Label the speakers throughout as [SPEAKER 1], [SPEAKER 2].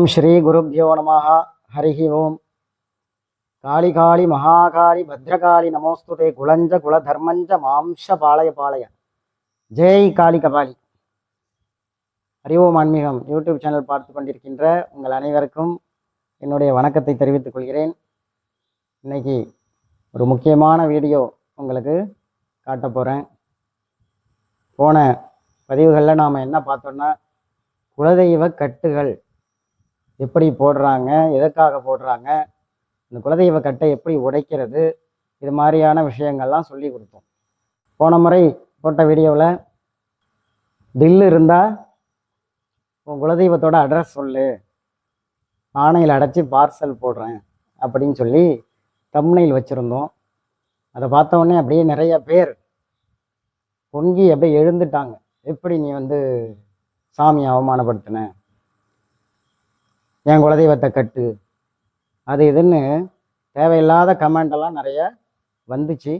[SPEAKER 1] ஓம் ஸ்ரீ குருப்யோ நம ஹரிஹி ஓம். காளி காளி மகாகாளி பத்ரகாளி நமோஸ்துதே குலஞ்ச குலதர்மஞ்ச மாம்ச பாளைய பாளைய ஜெய் காளி கபாலி. ஹரி ஆன்மீகம் யூடியூப் சேனல் பார்த்து கொண்டிருக்கின்ற உங்கள் அனைவருக்கும் என்னுடைய வணக்கத்தை தெரிவித்துக் கொள்கிறேன். இன்னைக்கு ஒரு முக்கியமான வீடியோ உங்களுக்கு காட்ட போகிறேன் போன பதிவுகளில் நாம் என்ன பார்த்தோன்னா குலதெய்வ கட்டுகள் எப்படி போடுறாங்க எதற்காக போடுறாங்க இந்த குலதெய்வ கட்டை எப்படி உடைக்கிறது இது மாதிரியான விஷயங்கள்லாம் சொல்லி கொடுத்தோம். போன முறை போட்ட வீடியோவில் டில்லு இருந்தால் உன் குலதெய்வத்தோட அட்ரஸ் சொல்லு. ஆணையில் அடைச்சி பார்சல் போடுறேன் அப்படின்னு சொல்லி தம்னையில் வச்சுருந்தோம். அதை பார்த்தோன்னே அப்படியே நிறைய பேர் பொங்கி அப்படியே எழுந்துட்டாங்க. எப்படி நீ வந்து சாமியை அவமானப்படுத்தின? என் குலதெய்வத்தை கட்டு. அது இதுன்னு தேவையில்லாத கமெண்டெல்லாம் நிறைய வந்துச்சு.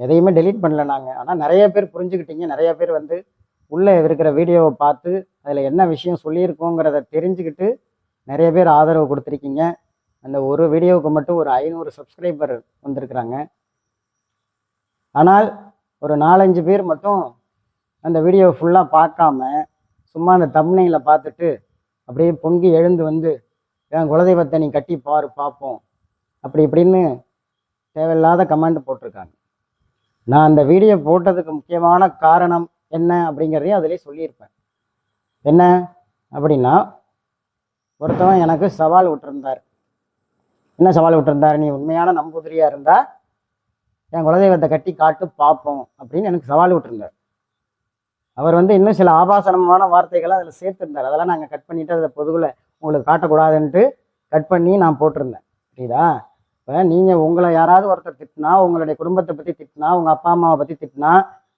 [SPEAKER 1] எதையுமே டெலீட் பண்ணல நாங்கள் ஆனால் நிறைய பேர் புரிஞ்சுக்கிட்டீங்க. நிறைய பேர் வந்து உள்ளே இருக்கிற வீடியோவை பார்த்து அதில் என்ன விஷயம் சொல்லியிருக்கோங்கிறத தெரிஞ்சுக்கிட்டு நிறைய பேர் ஆதரவு கொடுத்துருக்கீங்க. அந்த ஒரு வீடியோவுக்கு மட்டும் ஒரு ஐநூறு சப்ஸ்கிரைபர் வந்திருக்கிறாங்க. ஆனால் ஒரு நாலஞ்சு பேர் மட்டும் அந்த வீடியோ ஃபுல்லாக பார்க்காம சும்மா அந்த தம்னையில் பார்த்துட்டு அப்படியே பொங்கி எழுந்து வந்து என் குலதெய்வத்தை நீ கட்டி பாரு பார்ப்போம் அப்படி இப்படின்னு தேவையில்லாத கமெண்ட் போட்டிருக்காங்க. நான் அந்த வீடியோ போட்டதுக்கு முக்கியமான காரணம் என்ன அப்படிங்கிறதையும் அதிலே சொல்லியிருப்பேன். என்ன அப்படின்னா ஒருத்தவன் எனக்கு சவால் விட்டுருந்தார். என்ன சவால் விட்டுருந்தார்? நீ உண்மையான நம்பூதிரியாக இருந்தால் என் குலதெய்வத்தை கட்டி காட்டு பார்ப்போம் அப்படின்னு எனக்கு சவால் விட்டுருந்தார். அவர் வந்து இன்னும் சில ஆபாசனமான வார்த்தைகளை அதில் சேர்த்துருந்தார். அதெல்லாம் நாங்கள் கட் பண்ணிவிட்டு அதை பொதுவில் உங்களுக்கு காட்டக்கூடாதுன்ட்டு கட் பண்ணி நான் போட்டிருந்தேன். புரியுதா? இப்போ நீங்கள் உங்களை யாராவது ஒருத்தர் திட்டினா உங்களுடைய குடும்பத்தை பற்றி திட்டினா உங்கள் அப்பா அம்மாவை பற்றி திட்டினா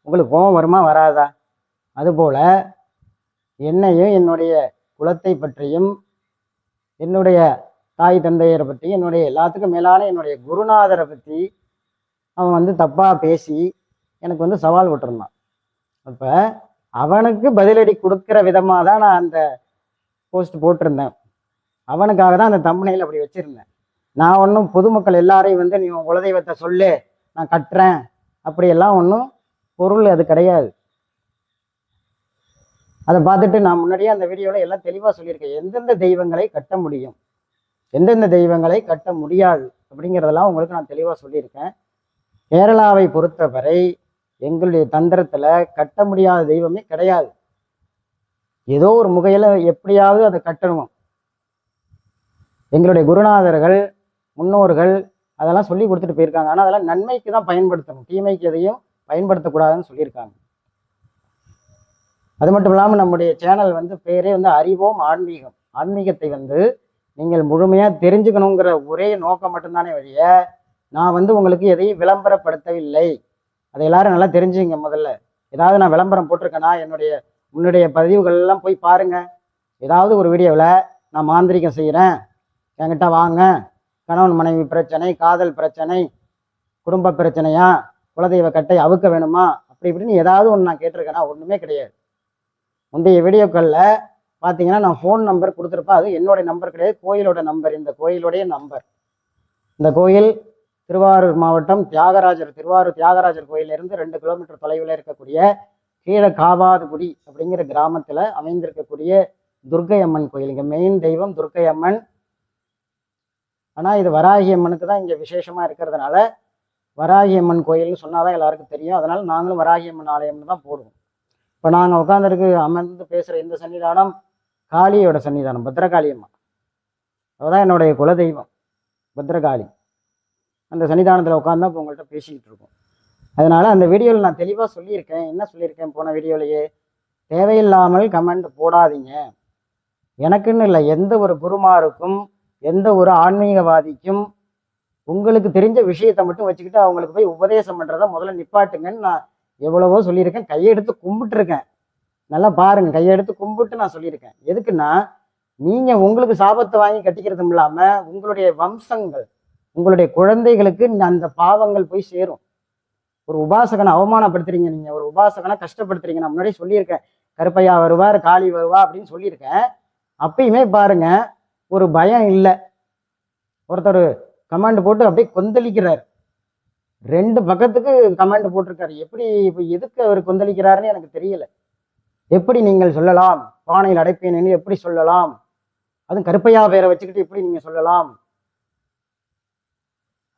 [SPEAKER 1] உங்களுக்கு கோபம் வருமா வராதா? அதுபோல் என்னையும் என்னுடைய குலத்தை பற்றியும் என்னுடைய தாய் தந்தையரை பற்றி என்னுடைய எல்லாத்துக்கும் மேலான என்னுடைய குருநாதரை பற்றி அவன் வந்து தப்பாக பேசி எனக்கு வந்து சவால் விட்டுருந்தான். அப்போ அவனுக்கு பதிலடி கொடுக்குற விதமாக தான் நான் அந்த போஸ்ட் போட்டிருந்தேன். அவனுக்காக தான் அந்த தம்பனையில் அப்படி வச்சுருந்தேன். நான் ஒன்றும் பொதுமக்கள் எல்லாரையும் வந்து நீ உன் குலதெய்வத்தை சொல்லு நான் கட்டுறேன். அப்படியெல்லாம் ஒன்றும் பொருள் அது கிடையாது. அதை பார்த்துட்டு நான் முன்னாடியே அந்த வீடியோவில் எல்லாம் தெளிவாக சொல்லியிருக்கேன். எந்தெந்த தெய்வங்களை கட்ட முடியும்? எந்தெந்த தெய்வங்களை கட்ட முடியாது? அப்படிங்கிறதெல்லாம் உங்களுக்கு நான் தெளிவாக சொல்லியிருக்கேன். கேரளாவை பொறுத்தவரை எங்களுடைய தந்திரத்தில் கட்ட முடியாத தெய்வமே கிடையாது. ஏதோ ஒரு முகையில் எப்படியாவது அதை கட்டணும்? எங்களுடைய குருநாதர்கள் முன்னோர்கள் அதெல்லாம் சொல்லி கொடுத்துட்டு போயிருக்காங்க. ஆனால் அதெல்லாம் நன்மைக்கு தான் பயன்படுத்தணும். தீமைக்கு எதையும் பயன்படுத்தக்கூடாதுன்னு சொல்லியிருக்காங்க. அது மட்டும் இல்லாமல் நம்முடைய சேனல் வந்து பேரே வந்து அறிவோம் ஆன்மீகம். ஆன்மீகத்தை வந்து நீங்கள் முழுமையாக தெரிஞ்சுக்கணுங்கிற ஒரே நோக்கம் மட்டும்தானே வழிய நான் வந்து உங்களுக்கு எதையும் விளம்பரப்படுத்தவில்லை. அதை எல்லாரும் நல்லா தெரிஞ்சுங்க முதல்ல. ஏதாவது நான் விளம்பரம் போட்டிருக்கேனா என்னுடைய உன்னுடைய பதிவுகள்லாம் போய் பாருங்க. ஏதாவது ஒரு வீடியோவில் நான் மாந்திரிகம் செய்கிறேன் என்கிட்ட வாங்க. கணவன் மனைவி பிரச்சனை காதல் பிரச்சனை குடும்ப பிரச்சனையா குலதெய்வ கட்டை அவுக்க வேணுமா? அப்படி இப்படின்னு ஏதாவது ஒன்று நான் கேட்டிருக்கேனா ஒன்றுமே கிடையாது. முந்தைய வீடியோக்களில் பார்த்தீங்கன்னா நான் ஃபோன் நம்பர் கொடுத்துருப்பேன். அது என்னுடைய நம்பர் கிடையாது. கோயிலோட நம்பர் இந்த கோயிலுடைய நம்பர் இந்த கோயில் திருவாரூர் மாவட்டம் தியாகராஜர் திருவாரூர் தியாகராஜர் கோயிலிருந்து ரெண்டு கிலோமீட்டர் தொலைவில் இருக்கக்கூடிய கீழ காவாதுகுடி அப்படிங்கிற கிராமத்தில் அமைந்திருக்கக்கூடிய துர்க்கை அம்மன் கோயில். இங்கே மெயின் தெய்வம் துர்க்கை அம்மன் ஆனால் இது வராகி அம்மனுக்கு தான் இங்கே விசேஷமாக இருக்கிறதுனால வராகி அம்மன் கோயில்னு சொன்னால் தான் எல்லாருக்கும் தெரியும். அதனால் நாங்களும் வராகி அம்மன் ஆலயம்னு தான் போடுவோம். இப்போ நாங்கள் உட்காந்துருக்கு அமர்ந்து பேசுகிற இந்த சன்னிதானம் காளியோட சன்னிதானம் பத்ரகாளி அம்மா அதுதான் என்னுடைய குலதெய்வம் பத்ரகாளி. அந்த சன்னிதானத்தில் உட்காந்து இப்போ உங்கள்கிட்ட பேசிக்கிட்டு இருக்கோம். அதனால் அந்த வீடியோவில் நான் தெளிவாக சொல்லியிருக்கேன். என்ன சொல்லியிருக்கேன் போன வீடியோலையே தேவையில்லாமல் கமெண்ட் போடாதீங்க. எனக்குன்னு இல்லை எந்த ஒரு குருமாருக்கும் எந்த ஒரு ஆன்மீகவாதிக்கும் உங்களுக்கு தெரிஞ்ச விஷயத்தை மட்டும் வச்சுக்கிட்டு அவங்களுக்கு போய் உபதேசம் பண்ணுறத முதல்ல நிப்பாட்டுங்கன்னு நான் எவ்வளவோ சொல்லியிருக்கேன். கையெடுத்து கும்பிட்டுருக்கேன். நல்லா பாருங்கள் கையெடுத்து கும்பிட்டு நான் சொல்லியிருக்கேன். எதுக்குன்னா நீங்கள் உங்களுக்கு சாபத்தை வாங்கி கட்டிக்கிறதும் இல்லாமல் உங்களுடைய வம்சங்கள் உங்களுடைய குழந்தைகளுக்கு அந்த பாவங்கள் போய் சேரும். ஒரு உபாசகனை அவமானப்படுத்துறீங்க நீங்க. ஒரு உபாசகனை கஷ்டப்படுத்துறீங்க. நான் முன்னாடி சொல்லியிருக்கேன். கருப்பையா வருவார் காளி வருவா அப்படின்னு சொல்லியிருக்கேன். அப்பயுமே பாருங்க ஒரு பயம் இல்லை. ஒருத்தர் கமாண்ட் போட்டு அப்படியே கொந்தளிக்கிறார். ரெண்டு பக்கத்துக்கு கமாண்ட் போட்டிருக்காரு. எப்படி இப்போ எதுக்கு அவர் கொந்தளிக்கிறாருன்னு எனக்கு தெரியல. எப்படி நீங்கள் சொல்லலாம்? பானையில் அடைப்பேன் எப்படி சொல்லலாம்? அதுவும் கருப்பையா பேரை வச்சுக்கிட்டு எப்படி நீங்கள் சொல்லலாம்?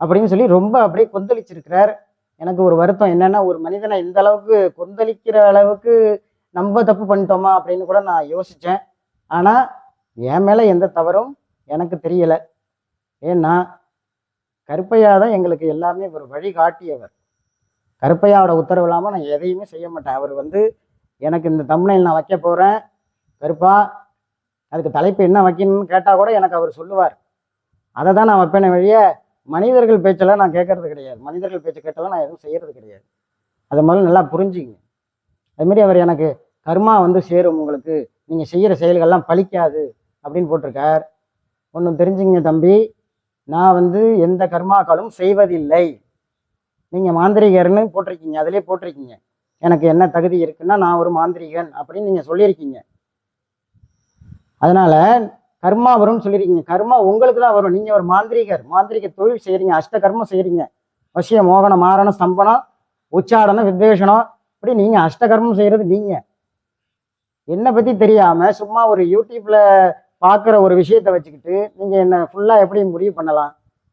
[SPEAKER 1] அப்படின்னு சொல்லி ரொம்ப அப்படியே கொந்தளிச்சிருக்கிறார். எனக்கு ஒரு வருத்தம் என்னன்னா ஒரு மனிதனை இந்த அளவுக்கு கொந்தளிக்கிற அளவுக்கு நம்ம தப்பு பண்ணிட்டோமா அப்படின்னு கூட நான் யோசித்தேன் ஆனால் என் மேலே எந்த தவறும் எனக்கு தெரியலை. ஏன்னா கருப்பையா தான் எங்களுக்கு எல்லாமே ஒரு வழி காட்டியவர். கருப்பையாவோட உத்தரவு இல்லாமல் நான் எதையுமே செய்ய மாட்டேன். அவர் வந்து எனக்கு இந்த தம்னையில் நான் வைக்க போகிறேன் கருப்பா அதுக்கு தலைப்பு என்ன வைக்கணும்னு கேட்டால் கூட எனக்கு அவர் சொல்லுவார். அதை தான் நான் வைப்பேனே வழிய மனிதர்கள் பேச்செல்லாம் நான் கேட்கறது கிடையாது. மனிதர்கள் பேச்சு கேட்டாலும் நான் எதுவும் செய்யறது கிடையாது. அதை முதல்ல நல்லா புரிஞ்சுங்க. அதுமாரி அவர் எனக்கு கர்மா வந்து சேரும். உங்களுக்கு நீங்கள் செய்கிற செயல்கள்லாம் பழிக்காது அப்படின்னு போட்டிருக்கார். ஒன்றும் தெரிஞ்சுங்க தம்பி. நான் வந்து எந்த கர்மாக்களும் செய்வதில்லை. நீங்கள் மாந்திரிகர்னு போட்டிருக்கீங்க. அதிலே போட்டிருக்கீங்க. எனக்கு என்ன தகுதி இருக்குன்னா நான் ஒரு மாந்திரிகன் அப்படின்னு நீங்கள் சொல்லியிருக்கீங்க. அதனால கர்மா வரும்னு சொல்லியிருக்கீங்க கர்மா உங்களுக்கு தான் வரும். நீங்கள் ஒரு மாந்திரிகர். மாந்திரிக தொழில் செய்கிறீங்க அஷ்ட கர்மம் செய்கிறீங்க வசிய மோகனம் மாரணம் ஸ்தம்பனம் உச்சாடனம் வித்வேஷனம் இப்படி நீங்கள் அஷ்டகர்மம் செய்கிறது நீங்கள் என்னை பற்றி தெரியாமல் சும்மா ஒரு யூடியூப்பில் பார்க்குற ஒரு விஷயத்த வச்சுக்கிட்டு நீங்கள் என்ன ஃபுல்லாக எப்படி முடிவு பண்ணலாம்?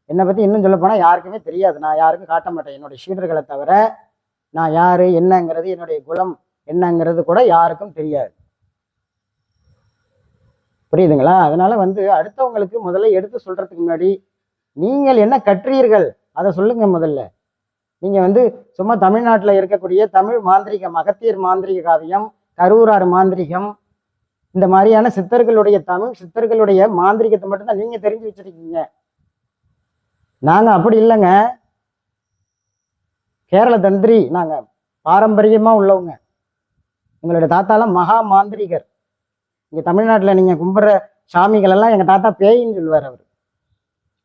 [SPEAKER 1] என்னை பற்றி இன்னும் சொல்ல போனால் யாருக்குமே தெரியாது. நான் யாருக்கும் காட்ட மாட்டேன். என்னுடைய சீடர்களை தவிர நான் யார் என்னங்கிறது என்னுடைய குலம் என்னங்கிறது கூட யாருக்கும் தெரியாது. புரியுதுங்களா? அதனால வந்து அடுத்தவங்களுக்கு முதல்ல எடுத்து சொல்றதுக்கு முன்னாடி நீங்கள் என்ன கற்றீர்கள்? அதை சொல்லுங்க முதல்ல. நீங்க வந்து சும்மா தமிழ்நாட்டில் இருக்கக்கூடிய தமிழ் மாந்திரிகம் அகத்தியர் மாந்திரிக காவியம் கரூரார் மாந்திரிகம் இந்த மாதிரியான சித்தர்களுடைய தமிழ் சித்தர்களுடைய மாந்திரிகத்தை மட்டும்தான் நீங்க தெரிஞ்சு வச்சிருக்கீங்க. நாங்க அப்படி இல்லைங்க. கேரள தந்திரி நாங்க பாரம்பரியமா உள்ளவங்க. உங்களுடைய தாத்தாலாம் மகா மாந்திரிகர். இங்கே தமிழ்நாட்டில் நீங்கள் கும்பிட்ற சாமிகள் எல்லாம் எங்கள் தாத்தா பேயின்னு சொல்லுவார் அவர்.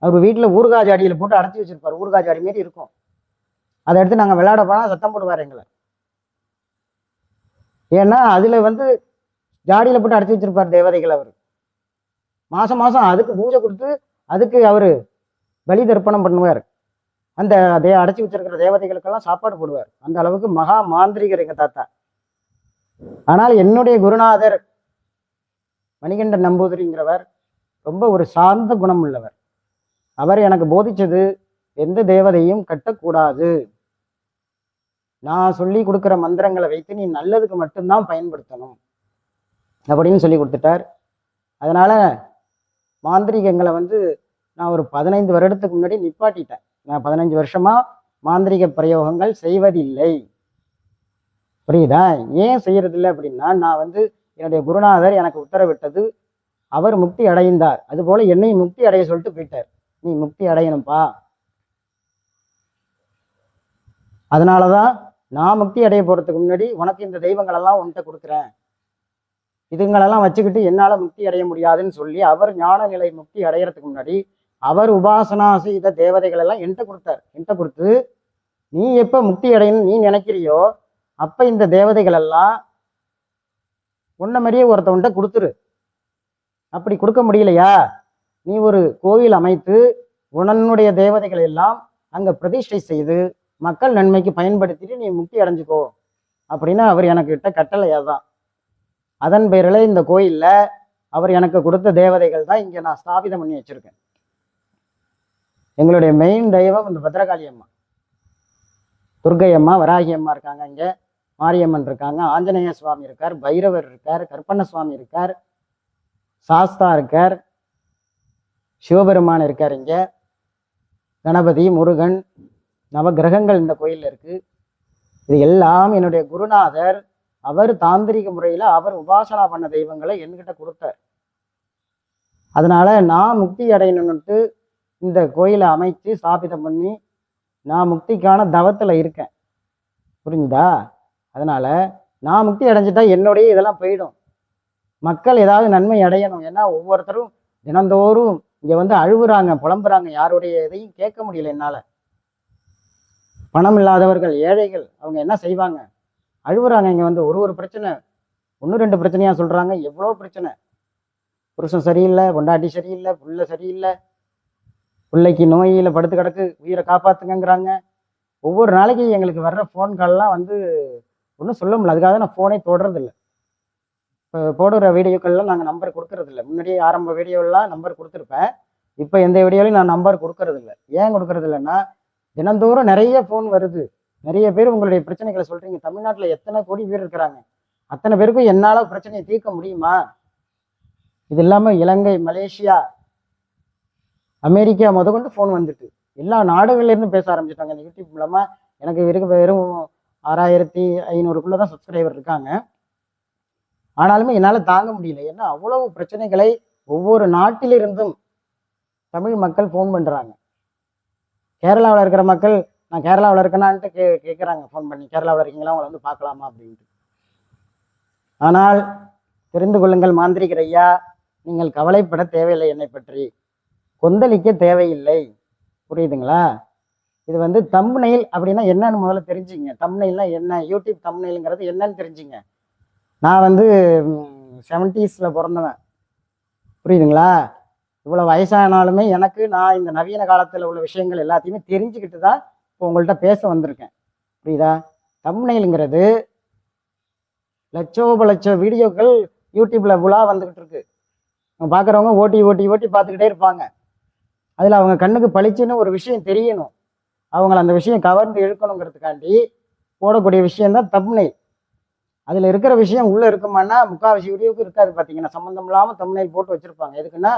[SPEAKER 1] அவர் வீட்டில் ஊறுகாய் ஜாடியில் போட்டு அடைச்சி வச்சிருப்பார். ஊறுகாய் ஜாடி மாரி இருக்கும். அதை எடுத்து நாங்கள் விளையாட போனால் சத்தம் போடுவார் எங்களை. ஏன்னா அதில் வந்து ஜாடியில் போட்டு அடைச்சி வச்சிருப்பார் தேவதைகள் அவர். மாதம் மாதம் அதுக்கு பூஜை கொடுத்து அதுக்கு அவர் பலி தர்ப்பணம் பண்ணுவார். அந்த அதே அடைச்சி வச்சிருக்கிற தேவதைகளுக்கெல்லாம் சாப்பாடு போடுவார். அந்த அளவுக்கு மகா மாந்திரிகர் எங்கள் தாத்தா. ஆனால் என்னுடைய குருநாதர் மணிகண்டன் நம்பூதிரிங்கிறவர் ரொம்ப ஒரு சார்ந்த குணம் உள்ளவர் அவர் எனக்கு போதிச்சது எந்த தேவதையும் கட்டக்கூடாது. நான் சொல்லி கொடுக்குற மந்திரங்களை வைத்து நீ நல்லதுக்கு மட்டும்தான் பயன்படுத்தணும் அப்படின்னு சொல்லி கொடுத்துட்டார். அதனால மாந்திரிகங்களை வந்து நான் ஒரு பதினைந்து வருடத்துக்கு முன்னாடி நிப்பாட்டிட்டேன். நான் பதினஞ்சு வருஷமா மாந்திரிக பிரயோகங்கள் செய்வதில்லை. புரியுதா? ஏன் செய்யறதில்லை அப்படின்னா நான் வந்து என்னுடைய குருநாதர் எனக்கு உத்தரவிட்டது. அவர் முக்தி அடைந்தார். அதுபோல என்னை முக்தி அடைய சொல்லிட்டு போயிட்டார். நீ முக்தி அடையணும்ப்பா அதனாலதான் நான் முக்தி அடைய போறதுக்கு முன்னாடி உனக்கு இந்த தெய்வங்கள் எல்லாம் உன்கிட்ட கொடுக்குறேன். இதுங்களெல்லாம் வச்சுக்கிட்டு என்னால முக்தி அடைய முடியாதுன்னு சொல்லி அவர் ஞான நிலை முக்தி அடையறதுக்கு முன்னாடி அவர் உபாசனா செய்த தேவதைகள் எல்லாம் என்கிட்ட கொடுத்தார். என்கிட்ட கொடுத்து நீ எப்ப முக்தி அடையணும்னு நீ நினைக்கிறியோ அப்ப இந்த தேவதைகள் எல்லாம் உன்ன மாதிரியே ஒருத்தவன்ட்ட கொடுத்துரு. அப்படி கொடுக்க முடியலையா? நீ ஒரு கோவில் அமைத்து உன்னுடைய தேவதைகள் எல்லாம் அங்க பிரதிஷ்டை செய்து மக்கள் நன்மைக்கு பயன்படுத்திட்டு நீ முக்தி அடைஞ்சுக்கோ அப்படின்னு அவர் எனக்கு கிட்ட கட்டளையா தான் அதன் பேரில் இந்த கோயில்ல அவர் எனக்கு கொடுத்த தேவதைகள் தான் இங்க நான் ஸ்தாபிதம் பண்ணி வச்சிருக்கேன். எங்களுடைய மெயின் தெய்வம் இந்த பத்ரகாளி அம்மா. துர்க்கை அம்மா வராகி அம்மா இருக்காங்க இங்கே. மாரியம்மன் இருக்காங்க ஆஞ்சநேய சுவாமி இருக்கார் பைரவர் இருக்கார் கற்பண்ண சுவாமி இருக்கார் சாஸ்தா இருக்கார் சிவபெருமான் இருக்கார் இங்க கணபதி முருகன் நவகிரகங்கள் இந்த கோயில்ல இருக்கு. இது எல்லாம் என்னுடைய குருநாதர் அவர் தாந்திரிக முறையில அவர் உபாசனா பண்ண தெய்வங்களை என்கிட்ட கொடுத்தார். அதனால நான் முக்தி அடையணும்னுட்டு இந்த கோயிலை அமைச்சு ஸ்தாபிதம் பண்ணி நான் முக்திக்கான தவத்துல இருக்கேன். புரிஞ்சுதா? அதனால் நான் முக்தி அடைஞ்சிட்டா என்னுடைய இதெல்லாம் போயிடும். மக்கள் ஏதாவது நன்மை அடையணும். ஏன்னா ஒவ்வொருத்தரும் தினந்தோறும் இங்கே வந்து அழுவுறாங்க புலம்புறாங்க. யாருடைய இதையும் கேட்க முடியல என்னால். பணம் இல்லாதவர்கள் ஏழைகள் அவங்க என்ன செய்வாங்க? அழுவுறாங்க இங்கே வந்து ஒரு ஒரு பிரச்சனை. ஒன்று ரெண்டு பிரச்சனையாக சொல்கிறாங்க எவ்வளோ பிரச்சனை? புருஷன் சரியில்லை பொண்டாட்டி சரியில்லை புள்ள சரியில்லை. பிள்ளைக்கு நோயில் படுத்து கிடக்கு உயிரை காப்பாற்றுங்கிறாங்க ஒவ்வொரு நாளைக்கு எங்களுக்கு வர்ற ஃபோன் கால்லாம் வந்து ஒன்றும் சொல்ல முடியல. அதுக்காக நான் ஃபோனே தொடறதில்ல. இப்போ போடுற வீடியோக்கள்லாம் நாங்கள் நம்பர் கொடுக்கறதில்ல. முன்னாடியே ஆரம்ப வீடியோலாம் நம்பர் கொடுத்துருப்பேன். இப்போ எந்த வீடியோலையும் நான் நம்பர் கொடுக்கறதில்ல. ஏன் கொடுக்கறதில்லன்னா தினந்தோறும் நிறைய ஃபோன் வருது. நிறைய பேர் உங்களுடைய பிரச்சனைகளை சொல்கிறீங்க தமிழ்நாட்டில் எத்தனை கோடி பேர் இருக்கிறாங்க? அத்தனை பேருக்கும் என்னால் பிரச்சனையை தீர்க்க முடியுமா? இது இல்லாமல் இலங்கை மலேசியா அமெரிக்கா முதற்கொண்டு ஃபோன் வந்துட்டு. எல்லா நாடுகள்லேருந்து பேச ஆரம்பிச்சிட்டாங்க. இந்த யூடியூப் மூலமாக எனக்கு வெறும் வெறும் ஆறாயிரத்தி ஐநூறுக்குள்ள தான் சப்ஸ்கிரைபர் இருக்காங்க. ஆனாலுமே என்னால் தாங்க முடியல. ஏன்னா அவ்வளவு பிரச்சனைகளை ஒவ்வொரு நாட்டிலிருந்தும் தமிழ் மக்கள் ஃபோன் பண்ணுறாங்க கேரளாவில் இருக்கிற மக்கள் நான் கேரளாவில் இருக்கேனான்ட்டு கே கேட்குறாங்க ஃபோன் பண்ணி. கேரளாவில் இருக்கீங்களா? உங்களை வந்து பார்க்கலாமா அப்படின்ட்டு. ஆனால் தெரிந்து கொள்ளுங்கள் மாந்திரிகர் ஐயா நீங்கள் கவலைப்பட தேவையில்லை என்னை பற்றி. கொந்தளிக்க தேவையில்லை. புரியுதுங்களா? இது வந்து தம்ப்நெயில் அப்படின்னா என்னன்னு முதல்ல தெரிஞ்சுங்க. தம்ப்நெயில்னா என்ன? யூடியூப் தம்ப்நெயிலுங்கிறது என்னன்னு தெரிஞ்சுங்க. நான் வந்து செவன்ட்டீஸில் பிறந்தவன். புரியுதுங்களா? இவ்வளோ வயசானாலுமே எனக்கு நான் இந்த நவீன காலத்தில் உள்ள விஷயங்கள் எல்லாத்தையுமே தெரிஞ்சுக்கிட்டு தான் இப்போ உங்கள்கிட்ட பேச வந்திருக்கேன். புரியுதா? தம்ப்நெயிலுங்கிறது லட்சோப லட்சம் வீடியோக்கள் யூடியூப்ல உலா வந்துகிட்டு இருக்கு. பார்க்குறவங்க ஓட்டி ஓட்டி ஓட்டி பார்த்துக்கிட்டே இருப்பாங்க. அதில் அவங்க கண்ணுக்கு பளிச்சுன்னு ஒரு விஷயம் தெரியணும். அவங்கள அந்த விஷயம் கவர்ந்து இழுக்கணுங்கிறதுக்காண்டி போடக்கூடிய விஷயந்தான் தான் அதில் இருக்கிற விஷயம் உள்ளே இருக்குமான்னா முக்காவாசி வீடியோவுக்கு இருக்காது பார்த்தீங்கன்னா சம்மந்தம் இல்லாமல் தம்னைல் போட்டு வச்சுருப்பாங்க. எதுக்குன்னா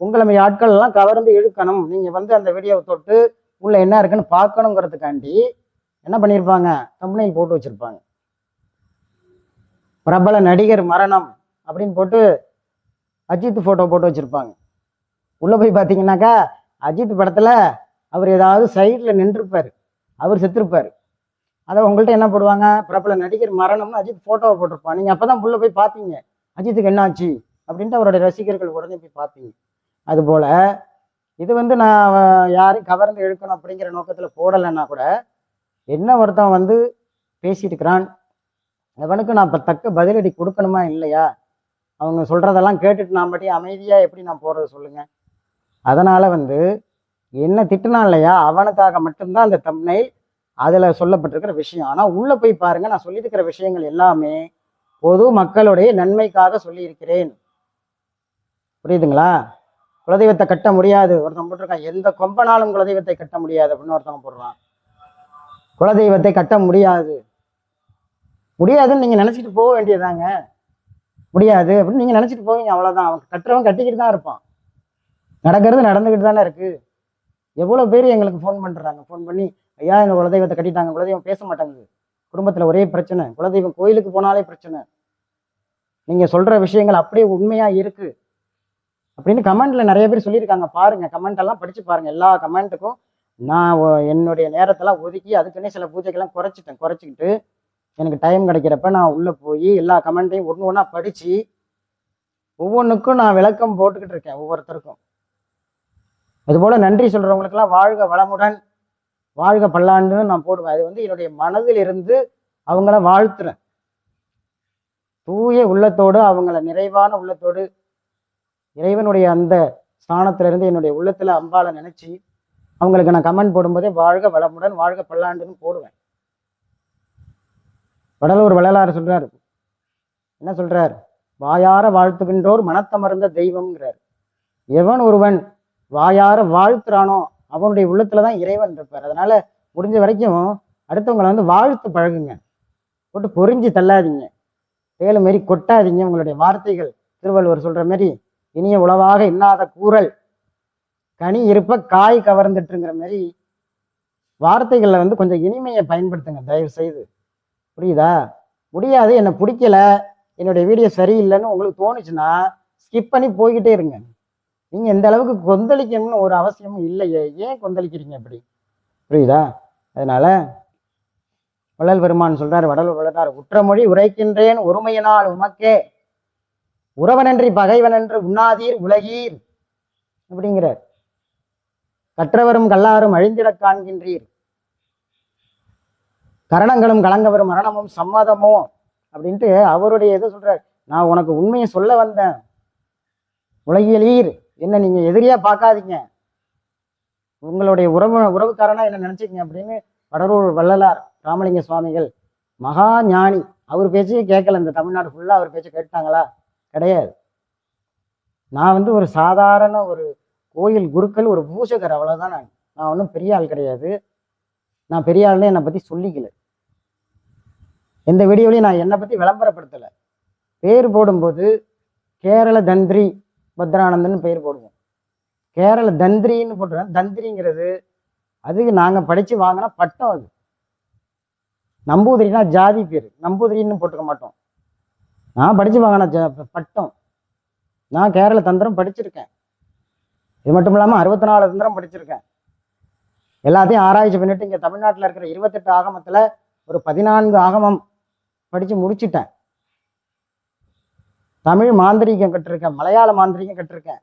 [SPEAKER 1] உங்களை ஆட்கள்லாம் கவர்ந்து இழுக்கணும். நீங்கள் வந்து அந்த வீடியோவை தொட்டு உள்ளே என்ன இருக்குன்னு பார்க்கணுங்கிறதுக்காண்டி என்ன பண்ணியிருப்பாங்க தம்னைல் போட்டு வச்சுருப்பாங்க. பிரபல நடிகர் மரணம் அப்படின்னு போட்டு அஜித் ஃபோட்டோ போட்டு வச்சுருப்பாங்க. உள்ளே போய் பார்த்தீங்கன்னாக்கா அஜித் படத்தில் அவர் ஏதாவது சைடில் நின்றுருப்பார் அவர் செத்துருப்பார். அதை உங்கள்கிட்ட என்ன போடுவாங்க? பிரபல நடிகர் மரணம்னு அஜித் ஃபோட்டோவை போட்டிருப்பான். நீங்கள் அப்போ தான் உள்ளே போய் பார்த்தீங்க அஜித்துக்கு என்னாச்சு? அப்படின்ட்டு அவருடைய ரசிகர்கள் உடனே போய் பார்த்தீங்க அதுபோல் இது வந்து நான் யாரையும் கவர்ந்து இழுக்கணும் அப்படிங்கிற நோக்கத்தில் போடலைன்னா கூட என்ன ஒருத்தன் வந்து பேசியிருக்கிறான் இருக்கிறான்? அவனுக்கு நான் இப்போ தக்க பதிலடி கொடுக்கணுமா இல்லையா? அவங்க சொல்கிறதெல்லாம் கேட்டுட்டு நான் மட்டும் அமைதியாக எப்படி நான் போகிறது சொல்லுங்கள் அதனால் வந்து என்ன திட்டுனா இல்லையா? அவனுக்காக மட்டும்தான் அந்த தம்னை அதில் சொல்லப்பட்டிருக்கிற விஷயம். ஆனால் உள்ளே போய் பாருங்க நான் சொல்லியிருக்கிற விஷயங்கள் எல்லாமே பொது மக்களுடைய நன்மைக்காக சொல்லியிருக்கிறேன். புரியுதுங்களா? குலதெய்வத்தை கட்ட முடியாது. ஒருத்தன் போட்டிருக்கான் எந்த கொம்பனாலும் குலதெய்வத்தை கட்ட முடியாது அப்படின்னு ஒருத்தவங்க போடுறான். குலதெய்வத்தை கட்ட முடியாது. முடியாதுன்னு நீங்கள் நினச்சிட்டு போக வேண்டியதாங்க முடியாது அப்படின்னு நீங்கள் நினச்சிட்டு போவீங்க அவ்வளோதான் அவன் கட்டுறவன் கட்டிக்கிட்டு தான் இருப்பான். நடக்கிறது நடந்துக்கிட்டு தானே இருக்குது எவ்வளோ பேர் எங்களுக்கு ஃபோன் பண்ணுறாங்க ஃபோன் பண்ணி ஐயா எங்கள் குலதெய்வத்தை கட்டிட்டாங்க. குலதெய்வம் பேச மாட்டாங்க. குடும்பத்தில் ஒரே பிரச்சனை. குலதெய்வம் கோயிலுக்கு போனாலே பிரச்சனை. நீங்கள் சொல்கிற விஷயங்கள் அப்படியே உண்மையாக இருக்குது அப்படின்னு கமெண்ட்ல நிறைய பேர் சொல்லியிருக்காங்க. பாருங்க கமெண்ட் எல்லாம் படிச்சு பாருங்க. எல்லா கமெண்ட்டுக்கும் நான் என்னுடைய நேரத்தெல்லாம் ஒதுக்கி அதுக்குன்னே சில பூஜைகள்லாம் குறைச்சிட்டேன். குறைச்சிக்கிட்டு எனக்கு டைம் கிடைக்கிறப்ப நான் உள்ளே போய் எல்லா கமெண்ட்டையும் ஒன்று ஒன்றா படித்து ஒவ்வொன்றுக்கும் நான் விளக்கம் போட்டுக்கிட்டு இருக்கேன் ஒவ்வொருத்தருக்கும். அதுபோல் நன்றி சொல்கிறவங்களுக்கெல்லாம் வாழ்க வளமுடன் வாழ்க பல்லாண்டுன்னு நான் போடுவேன். அது வந்து என்னுடைய மனதில் இருந்து அவங்கள வாழ்த்துறேன். தூய உள்ளத்தோடு அவங்கள நிறைவான உள்ளத்தோடு இறைவனுடைய அந்த ஸ்தானத்திலிருந்து என்னுடைய உள்ளத்தில் அம்பாளை நினச்சி அவங்களுக்கு நான் கமெண்ட் போடும்போதே வாழ்க வளமுடன் வாழ்க பல்லாண்டுன்னு போடுவேன். வடலூர் வள்ளலார் சொல்கிறார் என்ன சொல்கிறார் வாயார வாழ்த்துகின்றோர் மனத்தமர்ந்த தெய்வம்ங்கிறார். எவன் ஒருவன் வாயார வாழ்த்துறானோ அவனுடைய உள்ளத்துல தான் இறைவன் இருப்பார். அதனால முடிஞ்ச வரைக்கும் அடுத்தவங்களை வந்து வாழ்த்து பழகுங்க. போட்டு பொறிஞ்சு தள்ளாதீங்க. தேலு மாரி கொட்டாதீங்க உங்களுடைய வார்த்தைகள். திருவள்ளுவர் சொல்ற மாதிரி இனிய உளவாக இன்னாத கூறல். கனி இருப்ப காய் கவர்ந்துட்டுங்கிற மாதிரி வார்த்தைகளில் வந்து கொஞ்சம் இனிமையை பயன்படுத்துங்க தயவு செய்து புரியுதா? முடியாது என்னை பிடிக்கல என்னுடைய வீடியோ சரியில்லைன்னு உங்களுக்கு தோணுச்சுன்னா ஸ்கிப் பண்ணி போய்கிட்டே இருங்க. நீங்க எந்த அளவுக்கு கொந்தளிக்கணும்னு ஒரு அவசியமும் இல்லையே. ஏன் கொந்தளிக்கிறீங்க அப்படி? புரியுதா? அதனால வள்ளல் பெருமான் சொல்றாரு வடல் வளர்த்தார் உற்றமொழி உரைக்கின்றேன் ஒருமையினால் உமக்கே. உறவனன்றி பகைவனன்று உண்ணாதீர் உலகீர். அப்படிங்கிறார். கற்றவரும் கல்லாரும் அழிந்திடக் காண்கின்றீர். கரணங்களும் கலங்கவரும் மரணமும் சம்மதமோ? அப்படின்ட்டு அவருடைய இதை சொல்றார். நான் உனக்கு உண்மையை சொல்ல வந்தேன். உலகியலீர். என்ன நீங்க எதிரியா பார்க்காதீங்க. உங்களுடைய உறவு உறவுக்காரனா என்ன நினைச்சுக்கங்க அப்படின்னு வடலூர் வள்ளலார் ராமலிங்க சுவாமிகள் மகா ஞானி அவர் பேச்சையும் கேட்கல. இந்த தமிழ்நாடு ஃபுல்லா அவர் பேச்சை கேட்டாங்களா கிடையாது. நான் வந்து ஒரு சாதாரண ஒரு கோயில் குருக்கள் ஒரு பூஜகர் அவ்வளவுதான் நான். நான் ஒன்றும் பெரிய ஆள் கிடையாது. நான் பெரிய ஆள்னு என்னை பத்தி சொல்லிக்கல. எந்த வீடியோலையும் நான் என்னை பத்தி விளம்பரப்படுத்தலை. பேர் போடும்போது கேரள தந்திரி பத்ரானந்தன் பெயர் போடுவோம். கேரள தந்திரின்னு போட்டுருவேன் தந்திரிங்கிறது அதுக்கு நாங்கள் படித்து வாங்கின பட்டம் அது. நம்பூதிரினா ஜாதி பேர். நம்பூதிரின்னு போட்டுக்க மாட்டோம். நான் படித்து வாங்கின ஜ பட்டம். நான் கேரள தந்திரம் படிச்சிருக்கேன். இது மட்டும் இல்லாமல் அறுபத்தி நாலு தந்திரம் படிச்சிருக்கேன். எல்லாத்தையும் ஆராய்ச்சி பண்ணிட்டு இங்கே தமிழ்நாட்டில் இருக்கிற இருபத்தெட்டு ஆகமத்தில் ஒரு பதினான்கு ஆகமம் படித்து முடிச்சிட்டேன். தமிழ் மாந்திரீகம் கற்றுருக்கேன் மலையாள மாந்திரீகம் கற்றுருக்கேன்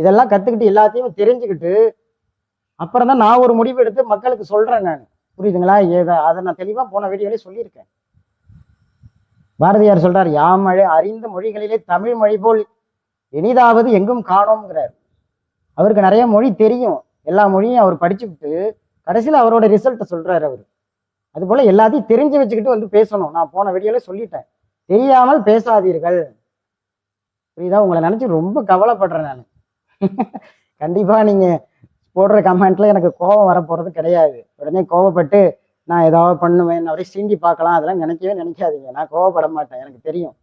[SPEAKER 1] இதெல்லாம் கற்றுக்கிட்டு எல்லாத்தையும் தெரிஞ்சுக்கிட்டு அப்புறம் தான் நான் ஒரு முடிவு எடுத்து மக்களுக்கு சொல்கிறேன் நான். புரியுதுங்களா? ஏதா அதை நான் தெளிவாக போன வீடியோலேயே சொல்லியிருக்கேன். பாரதியார் சொல்கிறார் யாமழை அறிந்த மொழிகளிலே தமிழ் மொழி போல் இனிதாவது எங்கும் காணோங்கிறார் அவருக்கு நிறைய மொழி தெரியும். எல்லா மொழியும் அவர் படிச்சுக்கிட்டு கடைசியில் அவரோட ரிசல்ட்டை சொல்கிறார் அவர். அதுபோல் எல்லாத்தையும் தெரிஞ்சு வச்சுக்கிட்டு வந்து பேசணும். நான் போன வீடியோல சொல்லிட்டேன். தெரியாமல் பேசாதீர்கள். புரியுதா? உங்களை நினைச்சு ரொம்ப கவலைப்படுறேன் நான். கண்டிப்பா நீங்க போடுற கமெண்ட்ல எனக்கு கோபம் வரப்போகிறது கிடையாது. உடனே கோவப்பட்டு நான் ஏதாவது பண்ணுவேன் அப்படியே சீண்டி பார்க்கலாம். அதெல்லாம் நினைக்கவே நினைக்காதீங்க. நான் கோவப்பட மாட்டேன். எனக்கு தெரியும்.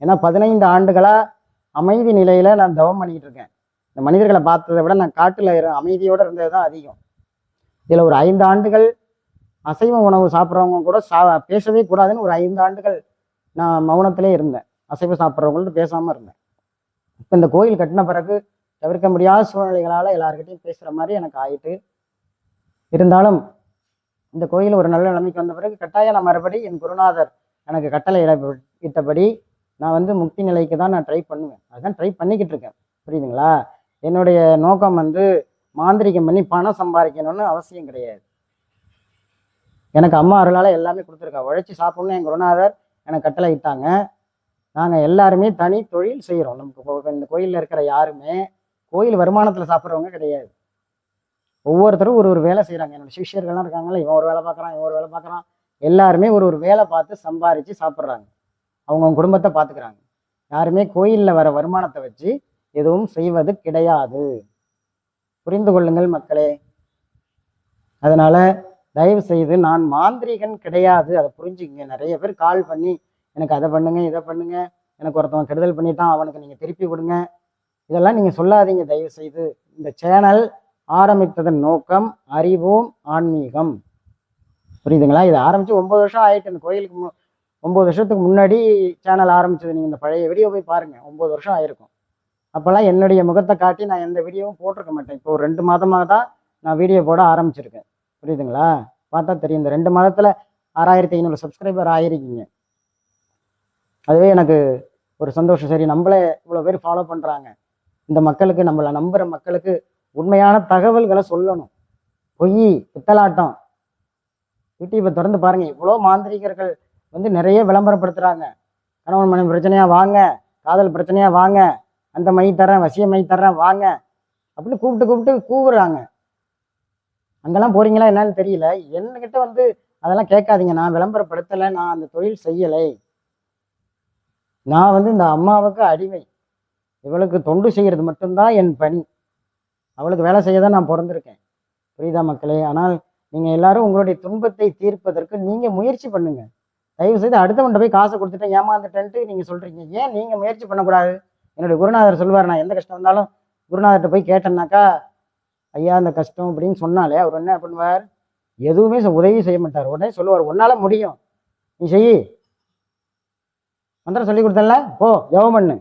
[SPEAKER 1] ஏன்னா பதினைந்து ஆண்டுகளா அமைதி நிலையில நான் தவம் பண்ணிட்டு இருக்கேன். இந்த மனிதர்களை பார்த்ததை விட நான் காட்டுல இரு- அமைதியோட இருந்தது தான் அதிகம். இதுல ஒரு ஐந்து ஆண்டுகள் அசைவ உணவு சாப்பிட்றவங்க கூட சா பேசவே கூடாதுன்னு ஒரு ஐந்து ஆண்டுகள் நான் மௌனத்திலே இருந்தேன். அசைவ சாப்பிட்றவங்கள்ட்ட பேசாமல் இருந்தேன். இப்போ இந்த கோயில் கட்டின பிறகு தவிர்க்க முடியாத சூழ்நிலைகளால் எல்லாருக்கிட்டையும் பேசுகிற மாதிரி எனக்கு ஆயிட்டு இருந்தாலும் இந்த கோயில் ஒரு நல்ல நிலைமைக்கு வந்த பிறகு கட்டாயம் நான் மறுபடி என் குருநாதர் எனக்கு கட்டளை இட்டபடி நான் வந்து முக்தி நிலைக்கு தான் நான் ட்ரை பண்ணுவேன். அதுதான் ட்ரை பண்ணிக்கிட்டு இருக்கேன். புரியுதுங்களா? என்னுடைய நோக்கம் வந்து மாந்திரிகம் பண்ணி பணம் சம்பாதிக்கணும்னு அவசியம் கிடையாது. எனக்கு அம்மா அருளால் எல்லாமே கொடுத்துருக்கா. உழைச்சி சாப்பிட்ணும் என் குருநாதர் எனக்கு கட்டளை இட்டாங்க நாங்கள் எல்லாருமே தனி தொழில் செய்கிறோம் நமக்கு இந்த கோயிலில் இருக்கிற யாருமே கோயில் வருமானத்தில் சாப்பிட்றவங்க கிடையாது. ஒவ்வொருத்தரும் ஒரு ஒரு வேலை செய்கிறாங்க என்னோட சிஷ்யர்கள்லாம் இருக்காங்களா இவன் ஒரு வேலை பார்க்குறான் இவன் ஒரு வேலை பார்க்குறான். எல்லாருமே ஒரு ஒரு வேலை பார்த்து சம்பாரித்து சாப்பிட்றாங்க. அவங்கவுங்க குடும்பத்தை பார்த்துக்கிறாங்க யாருமே கோயிலில் வர வருமானத்தை வச்சு எதுவும் செய்வது கிடையாது. புரிந்து கொள்ளுங்கள் மக்களே. அதனால தயவு செய்து நான் மாந்திரீகன் கிடையாது. அதை புரிஞ்சுக்கங்க. நிறைய பேர் கால் பண்ணி எனக்கு அதை பண்ணுங்க இதை பண்ணுங்க. எனக்கு ஒருத்தவன் கெடுதல் பண்ணிட்டான். அவனுக்கு நீங்க திருப்பி கொடுங்க. இதெல்லாம் நீங்க சொல்லாதீங்க. தயவு செய்து இந்த சேனல் ஆரம்பித்ததன் நோக்கம் அறிவோம் ஆன்மீகம். புரியுதுங்களா? இதை ஆரம்பிச்சு ஒன்பது வருஷம் ஆயிட்டு இந்த கோயிலுக்கு மு- ஒன்பது வருஷத்துக்கு முன்னாடி சேனல் ஆரம்பிச்சது. நீங்க இந்த பழைய வீடியோ போய் பாருங்க. ஒன்பது வருஷம் ஆயிருக்கும். அப்போல்லாம் என்னுடைய முகத்தை காட்டி நான் எந்த வீடியோவும் போட்டிருக்க மாட்டேன். இப்போ ஒரு ரெண்டு மாதமாக தான் நான் வீடியோ போட ஆரம்பிச்சிருக்கேன். புரியுதுங்களா? பார்த்தா தெரியும். இந்த ரெண்டு மாதத்தில் ஆறாயிரத்தி ஐநூறு சப்ஸ்கிரைபர் ஆயிருக்கீங்க. அதுவே எனக்கு ஒரு சந்தோஷம். சரி நம்மளே இவ்வளோ பேர் ஃபாலோ பண்ணுறாங்க இந்த மக்களுக்கு நம்மளை நம்புகிற மக்களுக்கு உண்மையான தகவல்களை சொல்லணும். பொய் பித்தலாட்டம். யூடியூப்பை திறந்து பாருங்கள் இவ்வளோ மாந்திரிகர்கள் வந்து நிறைய விளம்பரப்படுத்துகிறாங்க கணவன் மனைவி பிரச்சனையாக வாங்க காதல் பிரச்சனையாக வாங்க அந்த மை தரேன் வசிய மை தரேன் வாங்க அப்படின்னு கூப்பிட்டு கூப்பிட்டு கூவுறாங்க. அங்கெல்லாம் போறீங்களா என்னன்னு தெரியல. என்கிட்ட வந்து அதெல்லாம் கேட்காதீங்க. நான் விளம்பரப்படுத்தலை நான் அந்த தொழில் செய்யலை. நான் வந்து இந்த அம்மாவுக்கு அடிமை. இவளுக்கு தொண்டு செய்கிறது மட்டும்தான் என் பணி. அவளுக்கு வேலை செய்ய தான் நான் பிறந்திருக்கேன். புரியுதா மக்களே? ஆனால் நீங்கள் எல்லாரும் உங்களுடைய துன்பத்தை தீர்ப்பதற்கு நீங்கள் முயற்சி பண்ணுங்க. தயவு செய்து அடுத்தவன்ட்ட போய் காசை கொடுத்துட்டேன் ஏமாந்துட்டேன்ட்டு நீங்கள் சொல்கிறீங்க ஏன் நீங்கள் முயற்சி பண்ணக்கூடாது? என்னுடைய குருநாதர் சொல்லுவார் நான் எந்த கஷ்டம் வந்தாலும் குருநாதர்கிட்ட போய் கேட்டேன்னாக்கா ஐயா அந்த கஷ்டம் அப்படின்னு சொன்னாலே அவர் என்ன பண்ணுவார்? எதுவுமே உதவி செய்ய மாட்டார். உடனே சொல்லுவார் உன்னால முடியும். நீ செய். மந்திரம் சொல்லி கொடுத்தல போ ஜெபம் பண்ணு.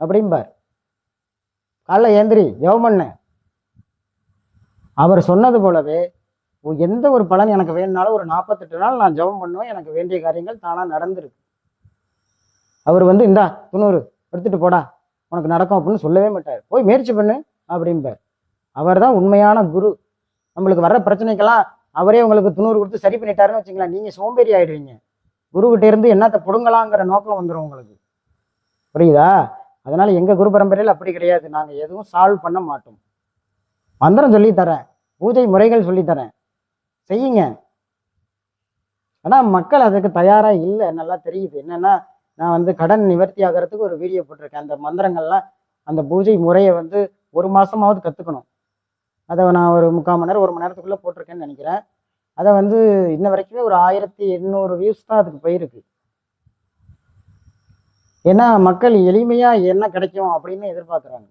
[SPEAKER 1] அப்படிம்பார். காலைல ஏந்திரி ஜெபம் பண்ணு. அவர் சொன்னது போலவே எந்த ஒரு பலன் எனக்கு வேணும்னாலும் ஒரு நாற்பத்தெட்டு நாள் நான் ஜெபம் பண்ணுவேன். எனக்கு வேண்டிய காரியங்கள் தானாக நடந்திருக்கு. அவர் வந்து இந்தா துணூறு எடுத்துட்டு போடா. உனக்கு நடக்கும் அப்படின்னு சொல்லவே மாட்டார். போய் முயற்சி பண்ணு. அப்படிம்பார். அவர் தான் உண்மையான குரு. நம்மளுக்கு வர்ற பிரச்சனைக்கெல்லாம் அவரே உங்களுக்கு துணூறு கொடுத்து சரி பண்ணிட்டாருன்னு வச்சுங்களேன் நீங்க சோம்பேறி ஆயிடுவீங்க குருகிட்ட இருந்து என்னத்தை பிடுங்கலாங்கிற நோக்கம் வந்துடும் உங்களுக்கு. புரியுதா? அதனால எங்க குரு பரம்பரையில் அப்படி கிடையாது. நாங்கள் எதுவும் சால்வ் பண்ண மாட்டோம். மந்திரம் சொல்லித் தரேன் பூஜை முறைகள் சொல்லித் தரேன் செய்யுங்க. ஆனால் மக்கள் அதுக்கு தயாராக இல்லை. நல்லா தெரியுது. என்னன்னா நான் வந்து கடன் நிவர்த்தி ஆகிறதுக்கு ஒரு வீடியோ போட்டிருக்கேன். அந்த மந்திரங்கள்லாம் அந்த பூஜை முறையை வந்து ஒரு மாசமாவது கற்றுக்கணும் அதை நான் ஒரு முக்கால் மணி நேரம் ஒரு மணி நேரத்துக்குள்ளே போட்டிருக்கேன்னு நினைக்கிறேன். அதை வந்து இன்ன வரைக்குமே ஒரு ஆயிரத்தி எண்ணூறு வியூஸ் தான் அதுக்கு போயிருக்கு. ஏன்னா மக்கள் எளிமையாக என்ன கிடைக்கும் அப்படின்னு எதிர்பார்க்குறாங்க.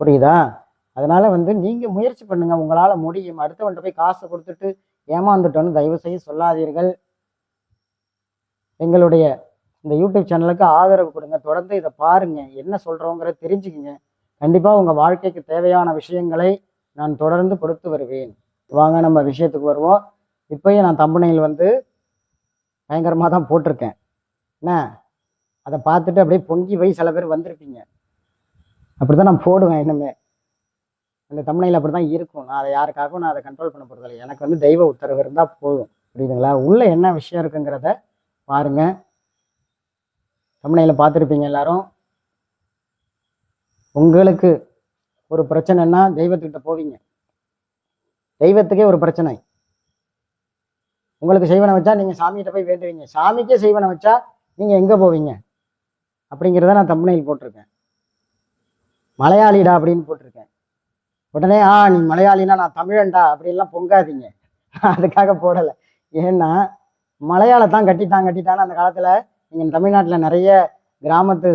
[SPEAKER 1] புரியுதா? அதனால வந்து நீங்கள் முயற்சி பண்ணுங்கள் உங்களால் முடியும். அடுத்தவன்ட்ட போய் காசை கொடுத்துட்டு ஏமாந்துட்டோன்னு தயவு செய்ய சொல்லாதீர்கள். எங்களுடைய இந்த யூடியூப் சேனலுக்கு ஆதரவு கொடுங்க. தொடர்ந்து இதை பாருங்கள் என்ன சொல்கிறோங்கிறத தெரிஞ்சுக்கிங்க. கண்டிப்பாக உங்கள் வாழ்க்கைக்கு தேவையான விஷயங்களை நான் தொடர்ந்து கொடுத்து வருவேன். வாங்க நம்ம விஷயத்துக்கு வருவோம். இப்பயும் நான் தம்பனையில் வந்து பயங்கரமாக தான் போட்டிருக்கேன். என்ன? அதை பார்த்துட்டு அப்படியே பொங்கி போய் சில பேர் வந்திருப்பீங்க. அப்படி தான் நான் போடுவேன் இன்னுமே. அந்த தமிழையில் அப்படி தான் இருக்கும். நான் அதை யாருக்காகவும் நான் அதை கண்ட்ரோல் பண்ண போகிறதில்ல எனக்கு வந்து தெய்வ உத்தரவு இருந்தால் போதும். புரியுதுங்களா? உள்ளே என்ன விஷயம் இருக்குங்கிறத பாருங்கள் தமிழையில் பார்த்துருப்பீங்க எல்லாரும். உங்களுக்கு ஒரு பிரச்சனைன்னா தெய்வத்துக்கிட்ட போவீங்க. தெய்வத்துக்கே ஒரு பிரச்சனை. உங்களுக்கு செய்வனை வச்சா நீங்கள் சாமிகிட்ட போய் வேண்டுவீங்க. சாமிக்கே செய்வனை வச்சா நீங்கள் எங்கே போவீங்க? அப்படிங்கிறத நான் தம்பனையில் போட்டிருக்கேன். மலையாளிடா அப்படின்னு போட்டிருக்கேன். உடனே ஆ நீ மலையாளினா நான் தமிழன்டா அப்படின்லாம் பொங்காதீங்க. அதுக்காக போடலை. ஏன்னா மலையாளத்தான் கட்டித்தான் கட்டிட்டான்னு அந்த காலத்தில் நீங்கள் தமிழ்நாட்டில் நிறைய கிராமத்து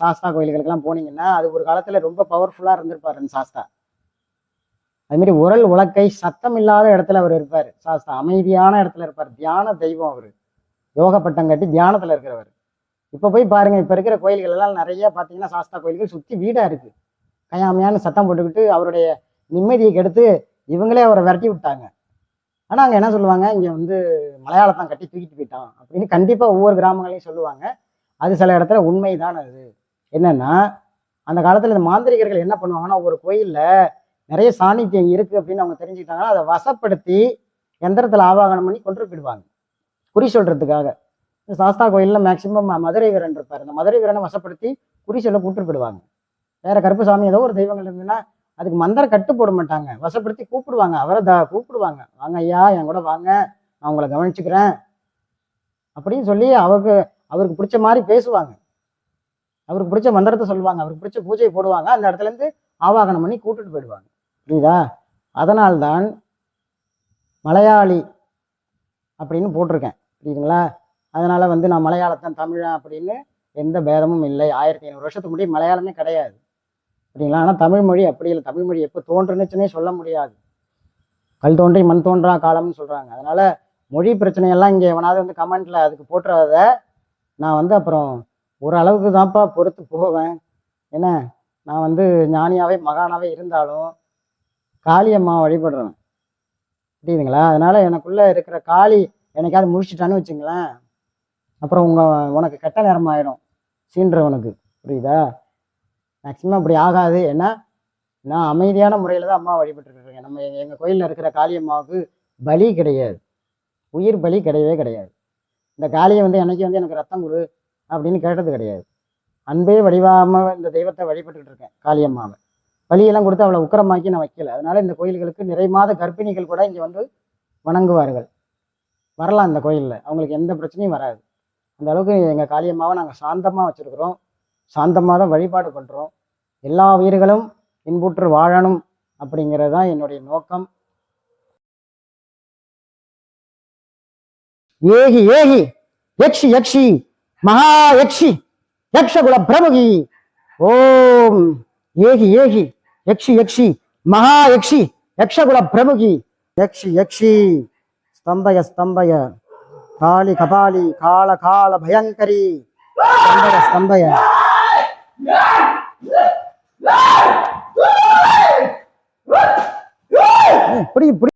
[SPEAKER 1] சாஸ்தா கோயில்களுக்கெல்லாம் போனீங்கன்னா அது ஒரு காலத்தில் ரொம்ப பவர்ஃபுல்லாக இருந்திருப்பார் அந்த சாஸ்தா. அதுமாரி உரல் உலக்கை சத்தம் இல்லாத இடத்துல அவர் இருப்பார் சாஸ்தா. அமைதியான இடத்துல இருப்பார். தியான தெய்வம் அவர். யோக பட்டம் கட்டி தியானத்தில் இருக்கிறவர். இப்போ போய் பாருங்க இப்போ இருக்கிற கோயில்கள் எல்லாம் நிறைய பார்த்தீங்கன்னா சாஸ்தா கோயில்கள் சுற்றி வீடாக இருக்கு. கயாமையான்னு சத்தம் போட்டுக்கிட்டு அவருடைய நிம்மதியை கெடுத்து இவங்களே அவரை விரட்டி விட்டாங்க. ஆனால் அங்கே என்ன சொல்லுவாங்க? இங்கே வந்து மலையாளத்தான் கட்டி தூக்கிட்டு போயிட்டான் அப்படின்னு கண்டிப்பாக ஒவ்வொரு கிராமங்களையும் சொல்லுவாங்க. அது சில இடத்துல உண்மைதான் அது. என்னன்னா அந்த காலத்தில் இந்த மாந்திரிகர்கள் என்ன பண்ணுவாங்கன்னா ஒரு கோயிலில் நிறைய சாநித்தியம் இருக்குது அப்படின்னு அவங்க தெரிஞ்சுக்கிட்டாங்கன்னா அதை வசப்படுத்தி எந்திரத்தில் ஆவாகனம் பண்ணி கொண்டு போயிடுவாங்க குறி சொல்கிறதுக்காக இந்த சாஸ்தா கோயிலில் மேக்சிமம் மதுரை வீரன் இருப்பார். அந்த மதுரை வீரனை வசப்படுத்தி குறி சொல்ல கூப்பிட்டு போயிடுவாங்க வேற கருப்புசாமி ஏதோ ஒரு தெய்வங்கள் இருந்ததுன்னா அதுக்கு மந்திர கட்டு போட மாட்டாங்க. வசப்படுத்தி கூப்பிடுவாங்க. அவரை த கூப்பிடுவாங்க. வாங்க ஐயா என் கூட வாங்க. நான் உங்களை கவனிச்சுக்கிறேன். அப்படின்னு சொல்லி அவருக்கு அவருக்கு பிடிச்ச மாதிரி பேசுவாங்க. அவருக்கு பிடிச்ச மந்திரத்தை சொல்லுவாங்க. அவருக்கு பிடிச்ச பூஜை போடுவாங்க. அந்த இடத்துல இருந்து ஆவாகனம் பண்ணி கூட்டிட்டு போயிடுவாங்க. புரியுதா? அதனால்தான் மலையாளி அப்படின்னு போட்டிருக்கேன். புரியுதுங்களா? அதனால வந்து நான் மலையாளத்தான் தமிழன் அப்படின்னு எந்த பேதமும் இல்லை. ஆயிரத்தி ஐநூறு வருஷத்துக்கு முன்னாடி மலையாளமே கிடையாது. அப்படிங்களா ஆனால் தமிழ் மொழி அப்படி இல்லை. தமிழ் மொழி எப்போ தோன்றுனுச்சுன்னே சொல்ல முடியாது. கல் தோன்றி மண் தோன்றா காலம்னு சொல்கிறாங்க அதனால் மொழி பிரச்சனையெல்லாம் இங்கே எவனாவது வந்து கமெண்ட்டில் அதுக்கு போட்டுறத. நான் வந்து அப்புறம் ஓரளவுக்கு தான்ப்பா பொறுத்து போவேன். என்ன? நான் வந்து ஞானியாவே மகானாவே இருந்தாலும் காளியம்மா வழிபடுறேன். புரியுதுங்களா? அதனால எனக்குள்ள இருக்கிற காளி என்னைக்காவது முடிச்சிட்டான்னு வச்சுங்களேன் அப்புறம் உங்க உனக்கு கெட்ட நேரம் ஆயிடும். சீன்றவனுக்கு புரியுதா? மேக்சிமம் அப்படி ஆகாது. ஏன்னா நான் அமைதியான முறையில் தான் அம்மா வழிபட்டுருக்கேன் நம்ம எங்கள் கோயிலில் இருக்கிற காளியம்மாவுக்கு பலி கிடையாது. உயிர் பலி கிடையவே கிடையாது. இந்த காளியை வந்து என்னைக்கு வந்து எனக்கு ரத்தம் கொடு அப்படின்னு கேட்டது கிடையாது. அன்பே வடிவாம இந்த தெய்வத்தை வழிபட்டுக்கிட்டு இருக்கேன் காளியம்மாவை வழியெல்லாம் கொடுத்து அவளை உக்கரமாக்கி நான் வைக்கல. அதனால இந்த கோயில்களுக்கு நிறை மாத கர்ப்பிணிகள் கூட இங்கே வந்து வணங்குவார்கள். வரலாம் இந்த கோயிலில். அவங்களுக்கு எந்த பிரச்சனையும் வராது. அந்த அளவுக்கு எங்கள் காளியம்மாவை நாங்கள் சாந்தமாக வச்சுருக்குறோம். சாந்தமாக தான் வழிபாடு பண்ணுறோம் எல்லா உயிர்களும் இன்புற்று வாழணும் அப்படிங்கிறது தான் என்னுடைய நோக்கம். ఏహి ఏహి యక్షి యక్షి మహాయక్షి యక్ష గుణ భ్రమగి ఓం ఏహి ఏహి యక్షి యక్షి మహాయక్షి యక్ష గుణ భ్రమగి యక్షి యక్షి స్తంభయ స్తంభయ కాళి కపాలి కాళ కాళ భయంకరి స్తంభయ స్తంభయ. ఇప్పుడు ఇప్పుడు.